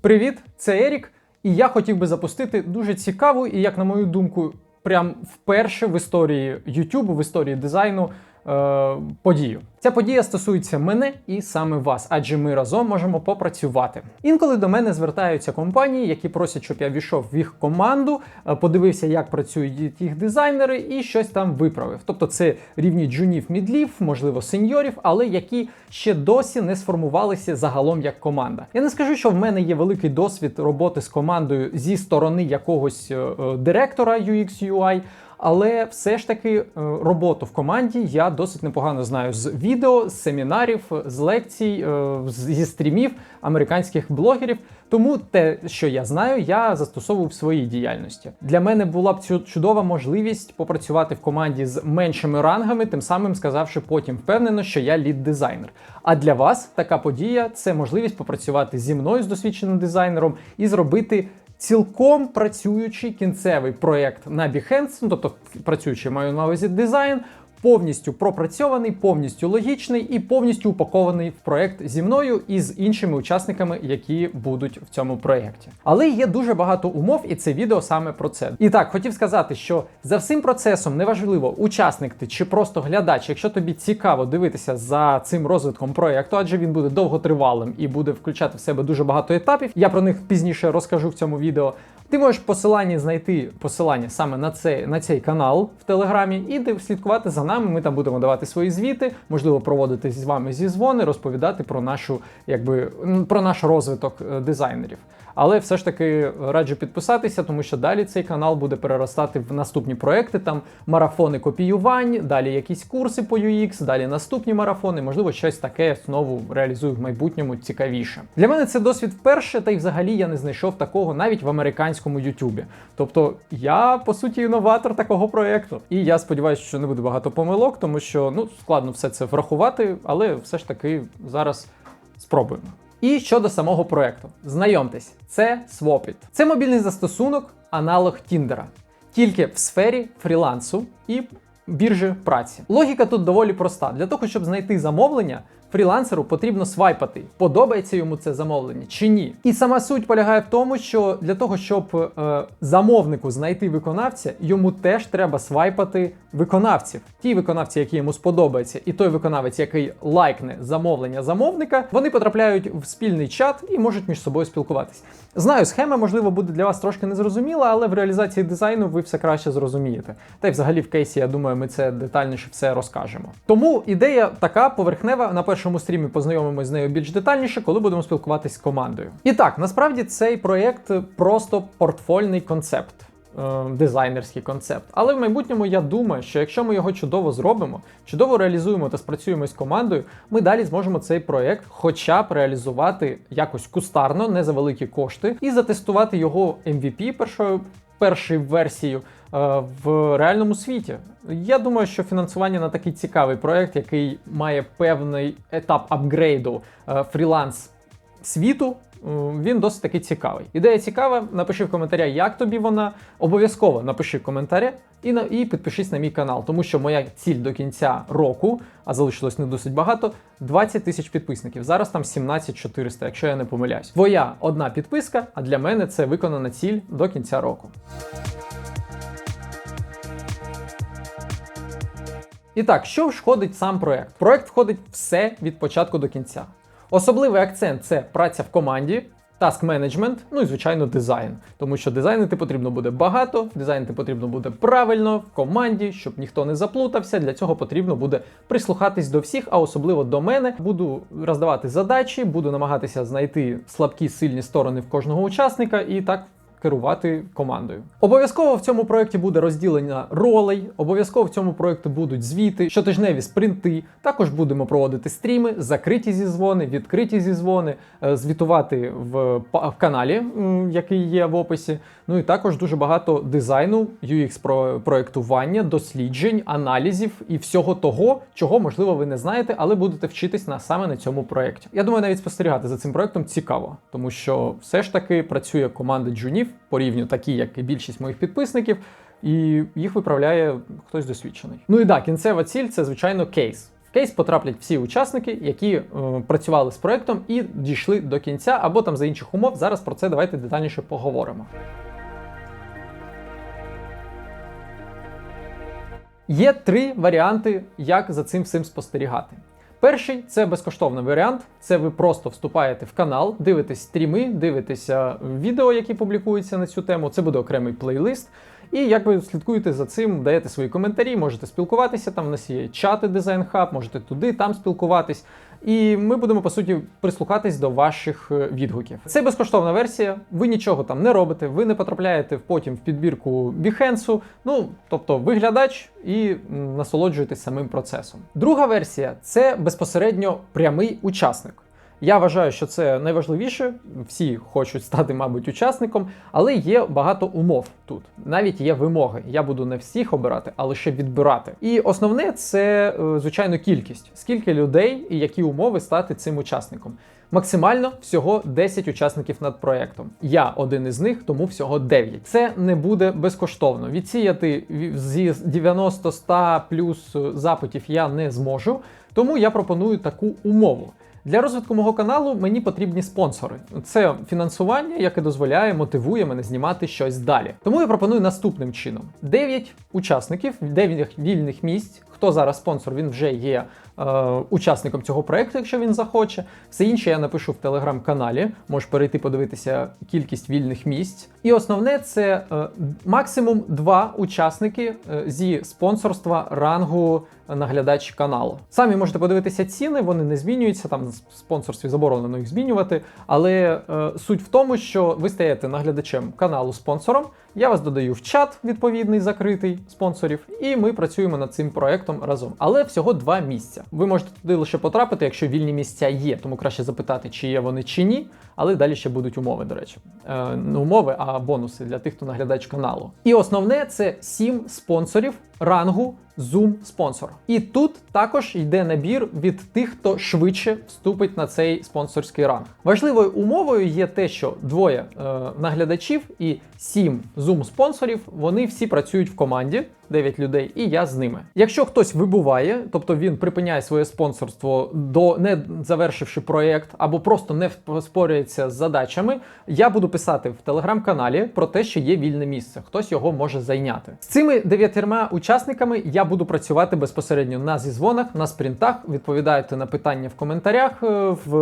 Привіт, це Ерік, і я хотів би запустити дуже цікаву і, як на мою думку, прям вперше в історії YouTube, в історії дизайну е, подію. Ця подія стосується мене і саме вас, адже ми разом можемо попрацювати. Інколи до мене звертаються компанії, які просять, щоб я війшов в їх команду, е, подивився, як працюють їх дизайнери, і щось там виправив. Тобто це рівні джунів, мідлів, можливо, сеньорів, але які ще досі не сформувалися загалом як команда. Я не скажу, що в мене є великий досвід роботи з командою зі сторони якогось е, е, директора UX UI, але все ж таки е, роботу в команді я досить непогано знаю з відео, з семінарів, з лекцій, е, зі стрімів американських блогерів. Тому те, що я знаю, я застосовую в своїй діяльності. Для мене була б чудова можливість попрацювати в команді з меншими рангами, тим самим сказавши потім впевнено, що я лід-дизайнер. А для вас така подія це можливість попрацювати зі мною з досвідченим дизайнером і зробити цілком працюючий кінцевий проєкт на Behance, тобто працюючий маю на увазі дизайн, повністю пропрацьований, повністю логічний і повністю упакований в проєкт зі мною і з іншими учасниками, які будуть в цьому проєкті. Але є дуже багато умов, і це відео саме про це. І так, хотів сказати, що за всім процесом неважливо, учасник ти чи просто глядач, якщо тобі цікаво дивитися за цим розвитком проєкту, адже він буде довготривалим і буде включати в себе дуже багато етапів. Я про них пізніше розкажу в цьому відео. Ти можеш в посиланні знайти посилання саме на цей, на цей канал в Телеграмі і слідкувати за нами. Ми там будемо давати свої звіти, можливо, проводити з вами зізвони, розповідати про нашу, якби про наш розвиток е, дизайнерів. Але все ж таки раджу підписатися, тому що далі цей канал буде переростати в наступні проекти. Там марафони копіювань, далі якісь курси по UX, далі наступні марафони. Можливо, щось таке знову реалізую в майбутньому цікавіше. Для мене це досвід вперше, та й взагалі я не знайшов такого навіть в американському Ютубі. Тобто я по суті інноватор такого проекту. І я сподіваюся, що не буде багато помилок, тому що ну складно все це врахувати, але все ж таки зараз спробуємо. І щодо самого проекту, знайомтесь, це Swapit. Це мобільний застосунок, аналог Тіндера, тільки в сфері фрілансу і біржі праці. Логіка тут доволі проста. Для того, щоб знайти замовлення, фрілансеру потрібно свайпати, подобається йому це замовлення чи ні. І сама суть полягає в тому, що для того, щоб е, замовнику знайти виконавця, йому теж треба свайпати виконавців. Ті виконавці, які йому сподобаються, і той виконавець, який лайкне замовлення замовника, вони потрапляють в спільний чат і можуть між собою спілкуватись. Знаю, схема, можливо, буде для вас трошки незрозуміла, але в реалізації дизайну ви все краще зрозумієте. Та й взагалі в кейсі, я думаю, ми це детальніше все розкажемо. Тому ідея така поверхнева. На першому стрімі познайомимось з нею більш детальніше, коли будемо спілкуватись з командою. І так, насправді цей проєкт просто портфольний концепт. е, Дизайнерський концепт, але в майбутньому я думаю, що якщо ми його чудово зробимо, чудово реалізуємо та спрацюємо з командою, ми далі зможемо цей проєкт, хоча б реалізувати якось кустарно, не за великі кошти, і затестувати його MVP першою першою версією в реальному світі. Я думаю, що фінансування на такий цікавий проект, який має певний етап апгрейду е, фріланс світу. е, Він досить таки цікавий. Ідея цікава. Напиши в коментарях, як тобі вона. Обов'язково напиши в коментарі і на і підпишись на мій канал, тому що моя ціль до кінця року, а залишилось не досить багато, 20 тисяч підписників. Зараз там 17 400, якщо я не помиляюсь. Твоя одна підписка, а для мене це виконана ціль до кінця року. І так, що входить сам проект? Проект входить все від початку до кінця. Особливий акцент це праця в команді, таск менеджмент, ну і звичайно дизайн. Тому що дизайнити потрібно буде багато, дизайнити потрібно буде правильно в команді, щоб ніхто не заплутався. Для цього потрібно буде прислухатись до всіх, а особливо до мене. Буду роздавати задачі, буду намагатися знайти слабкі сильні сторони в кожного учасника і так керувати командою. Обов'язково в цьому проєкті буде розділення ролей, обов'язково в цьому проєкті будуть звіти, щотижневі спринти. Також будемо проводити стріми, закриті зізвони, відкриті зізвони, е, звітувати в, в каналі, який є в описі. Ну і також дуже багато дизайну, UX про- проєктування, досліджень, аналізів і всього того, чого можливо ви не знаєте, але будете вчитись на саме на цьому проєкті. Я думаю, навіть спостерігати за цим проєктом цікаво, тому що все ж таки працює команда джунів по рівню, такі як і більшість моїх підписників. І їх виправляє хтось досвідчений. Ну і так, кінцева ціль це звичайно кейс. В кейс потраплять всі учасники, які е, працювали з проектом і дійшли до кінця, або там за інших умов. Зараз про це давайте детальніше поговоримо. Є три варіанти, як за цим всім спостерігати. Перший це безкоштовний варіант. Це ви просто вступаєте в канал, дивитесь стріми, дивитеся відео, які публікуються на цю тему. Це буде окремий плейлист. І як ви слідкуєте за цим, даєте свої коментарі, можете спілкуватися. Там в нас є чати Design Hub, можете туди, там спілкуватись. І ми будемо по суті прислухатись до ваших е, відгуків. Це безкоштовна версія. Ви нічого там не робите, ви не потрапляєте потім в підбірку Behance, Ну тобто, виглядач і насолоджуєтесь самим процесом. Друга версія це безпосередньо прямий учасник. Я вважаю, що це найважливіше. Всі хочуть стати, мабуть, учасником, але є багато умов тут. Навіть є вимоги. Я буду не всіх обирати, а лише відбирати. І основне це, е, звичайно, кількість. Скільки людей і які умови стати цим учасником. Максимально всього 10 учасників над проектом. Я один із них, тому всього 9. Це не буде безкоштовно. Відсіяти ві- зі 90-100 плюс е, запитів я не зможу, тому я пропоную таку умову. Для розвитку мого каналу мені потрібні спонсори. Це фінансування, яке дозволяє, мотивує мене знімати щось далі. Тому я пропоную наступним чином: 9 учасників, 9 вільних місць. Хто зараз спонсор, він вже є е, учасником цього проекту, якщо він захоче. Все інше я напишу в телеграм-каналі. Можеш перейти подивитися кількість вільних місць. І основне це е, максимум два учасники е, зі спонсорства рангу наглядач каналу. Самі можете подивитися ціни, вони не змінюються. Там в спонсорстві заборонено їх змінювати. Але е, суть в тому, що ви стаєте наглядачем каналу спонсором. Я вас додаю в чат відповідний закритий спонсорів, і ми працюємо над цим проектом разом. Але всього два місця. Ви можете туди лише потрапити, якщо вільні місця є, тому краще запитати, чи є вони чи ні. Але далі ще будуть умови, до речі. Е, не умови, а бонуси для тих, хто наглядач каналу. І основне це сім спонсорів рангу Zoom спонсор. І тут також йде набір від тих, хто швидше вступить на цей спонсорський ранг. Важливою умовою є те, що двоє е, наглядачів і сім Zoom спонсорів вони всі працюють в команді. 9 людей, і я з ними. Якщо хтось вибуває, тобто він припиняє своє спонсорство до не завершивши проєкт, або просто не спорюється з задачами, я буду писати в телеграм-каналі про те, що є вільне місце. Хтось його може зайняти. З цими дев'ятьма учасниками я буду працювати безпосередньо на зізвонах, на спринтах. Відповідаєте на питання в коментарях е, в,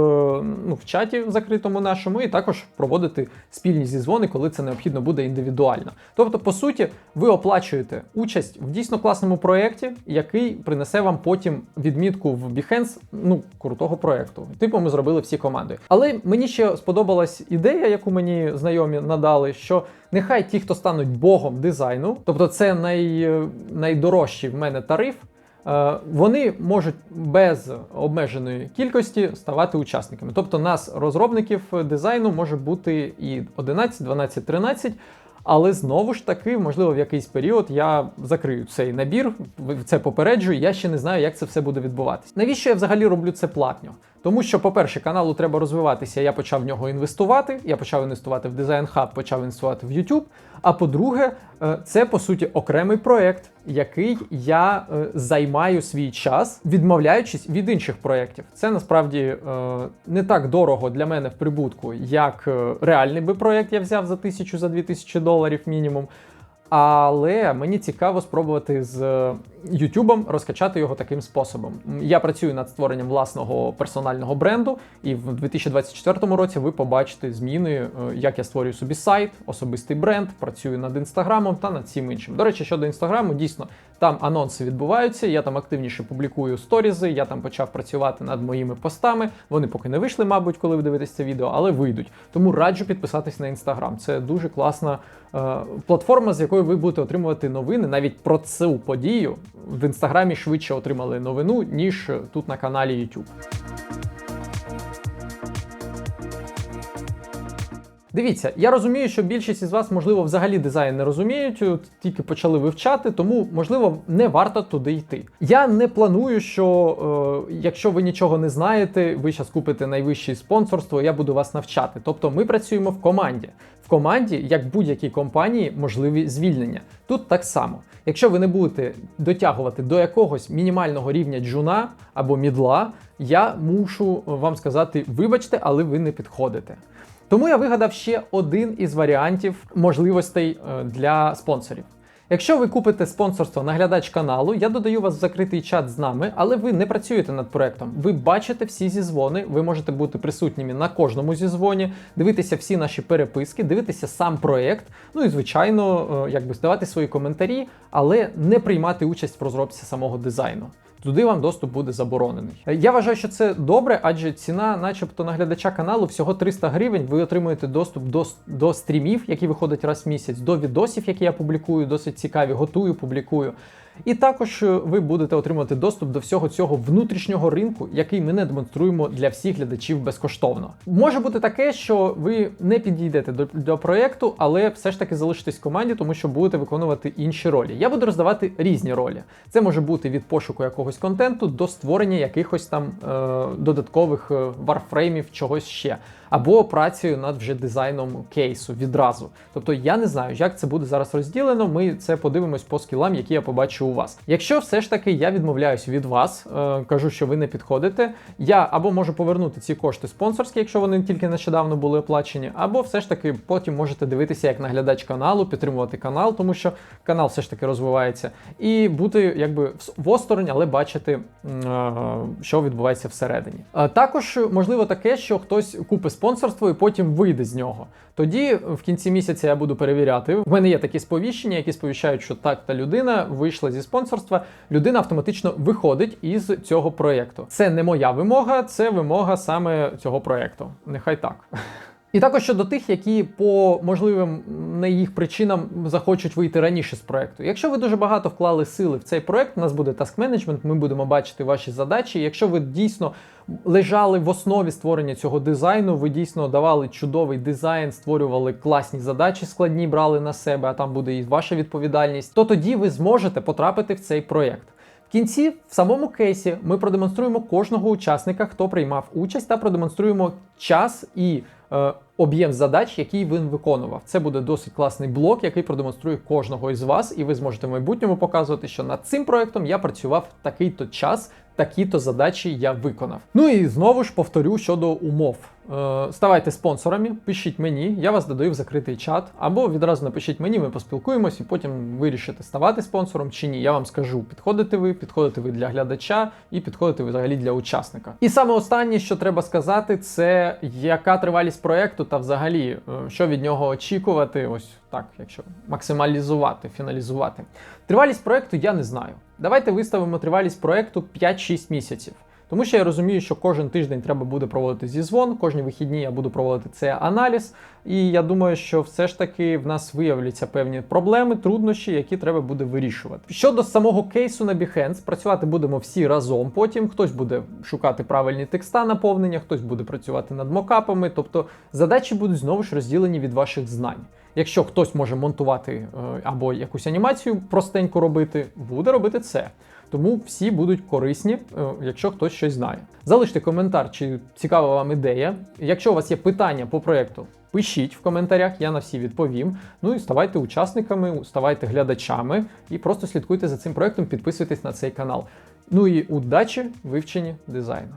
ну, в чаті закритому нашому, і також проводити спільні зізвони, коли це необхідно буде індивідуально. Тобто, по суті, ви оплачуєте участь в дійсно класному проєкті, який принесе вам потім відмітку в Behance, ну, крутого проєкту. Типу, ми зробили всі команди. Але мені ще сподобалась ідея, яку мені знайомі надали, що нехай ті, хто стануть богом дизайну, тобто це най, найдорожчий в мене тариф. е, Вони можуть без обмеженої кількості ставати учасниками. Тобто, нас, розробників дизайну, може бути і 11, 12, 13. Але знову ж таки, можливо, в якийсь період я закрию цей набір, це попереджую. Я ще не знаю, як це все буде відбуватися. Навіщо я взагалі роблю це платньо? Тому що, по-перше, каналу треба розвиватися. Я почав в нього інвестувати. Я почав інвестувати в Design Hub, почав інвестувати в YouTube. А по-друге, е, це по суті окремий проект, який я е, займаю свій час, відмовляючись від інших проєктів. Це насправді е, не так дорого для мене в прибутку, як реальний би проєкт я взяв за тисячу, за дві тисячі доларів мінімум. Але мені цікаво спробувати з YouTube розкачати його таким способом. Я працюю над створенням власного персонального бренду, і в 2024 році ви побачите зміни, е, як я створюю собі сайт, особистий бренд, працюю над інстаграмом та над всім іншим. До речі, щодо інстаграму, дійсно там анонси відбуваються. Я там активніше публікую сторізи. Я там почав працювати над моїми постами. Вони поки не вийшли, мабуть, коли ви дивитесь це відео, але вийдуть. Тому раджу підписатись на інстаграм. Це дуже класна е, платформа, з якої ви будете отримувати новини. Навіть про цю подію в інстаграмі швидше отримали новину, ніж тут на каналі YouTube. Дивіться, я розумію, що більшість із вас, можливо, взагалі дизайн не розуміють, тільки почали вивчати, тому, можливо, не варто туди йти. Я не планую, що е, якщо ви нічого не знаєте, ви зараз купите найвище спонсорство, я буду вас навчати. Тобто ми працюємо в команді. В команді, як будь-якій компанії, можливі звільнення. Тут так само. Якщо ви не будете дотягувати до якогось мінімального рівня джуна або мідла, я мушу вам сказати, вибачте, але ви не підходите. Тому я вигадав ще один із варіантів можливостей е, для спонсорів. Якщо ви купите спонсорство на глядач каналу, я додаю вас в закритий чат з нами, але ви не працюєте над проектом. Ви бачите всі зізвони, ви можете бути присутніми на кожному зізвоні, дивитися всі наші переписки, дивитися сам проект. Ну і звичайно, е, якби здавати свої коментарі, але не приймати участь в розробці самого дизайну. Туди вам доступ буде заборонений. Е, Я вважаю, що це добре, адже ціна, начебто, наглядача каналу всього 300 гривень. Ви отримуєте доступ до, до стрімів, які виходять раз в місяць, до відосів, які я публікую, досить цікаві, готую, публікую. І також е, ви будете отримувати доступ до всього цього внутрішнього ринку, який ми не демонструємо для всіх глядачів безкоштовно. Може бути таке, що ви не підійдете до, до проєкту, але все ж таки залишитесь в команді, тому що будете виконувати інші ролі. Я буду роздавати різні ролі. Це може бути від пошуку якогось контенту до створення якихось там е, додаткових е, варфреймів, чогось ще. Або працею над вже дизайном кейсу відразу. Тобто я не знаю, як це буде зараз розділено. Ми це подивимось по скілам, які я побачу у вас. Якщо все ж таки я відмовляюсь від вас, е, кажу, що ви не підходите, я або можу повернути ці кошти спонсорські, якщо вони тільки нещодавно були оплачені, або все ж таки потім можете дивитися як наглядач каналу, підтримувати канал, тому що канал все ж таки розвивається, і бути якби в- осторонь, але бачити, е, що відбувається всередині. Е, Також можливо таке, що хтось купить спонсорство і потім вийде з нього. Тоді в кінці місяця я буду перевіряти. У мене є такі сповіщення, які сповіщають, що так та людина вийшла зі спонсорства. Людина автоматично виходить із цього проєкту. Це не моя вимога, це вимога саме цього проєкту. Нехай так. І також щодо тих, які по можливим не їх причинам захочуть вийти раніше з проекту. Якщо ви дуже багато вклали сили в цей проект, у нас буде таск менеджмент, ми будемо бачити ваші задачі. Якщо ви дійсно лежали в основі створення цього дизайну, ви дійсно давали чудовий дизайн, створювали класні задачі, складні брали на себе, а там буде і ваша відповідальність, то тоді ви зможете потрапити в цей проект. В кінці, в самому кейсі, ми продемонструємо кожного учасника, хто приймав участь, та продемонструємо час і об'єм задач, який він виконував. Це буде досить класний блок, який продемонструє кожного із вас, і ви зможете в майбутньому показувати, що над цим проектом я працював такий-то час, такі-то задачі я виконав. Ну і знову ж повторю щодо умов. Е, ставайте спонсорами, пишіть мені, я вас додаю в закритий чат, або відразу напишіть мені, ми поспілкуємось і потім вирішите ставати спонсором чи ні. Я вам скажу, підходите ви, підходите ви для глядача і підходите ви взагалі для учасника. І саме останнє, що треба сказати, це яка тривалість проекту та взагалі е, що від нього очікувати. Ось так, якщо максималізувати, фіналізувати. Тривалість проекту я не знаю. Давайте виставимо тривалість проекту 5-6 місяців. Тому що я розумію, що кожен тиждень треба буде проводити зізвон, кожні вихідні я буду проводити цей аналіз. І я думаю, що все ж таки в нас виявляться певні проблеми, труднощі, які треба буде вирішувати. Щодо самого кейсу на Behance, працювати будемо всі разом. Потім хтось буде шукати правильні текста наповнення, хтось буде працювати над мокапами. Тобто задачі будуть знову ж розділені від ваших знань. Якщо хтось може монтувати е, або якусь анімацію простенько робити, буде робити це. Тому всі будуть корисні, е, якщо хтось щось знає. Залиште коментар, чи цікава вам ідея. Якщо у вас є питання по проекту, пишіть в коментарях, я на всі відповім. Ну і ставайте учасниками, ставайте глядачами і просто слідкуйте за цим проектом, підписуйтесь на цей канал. Ну і удачі в вивченні дизайну.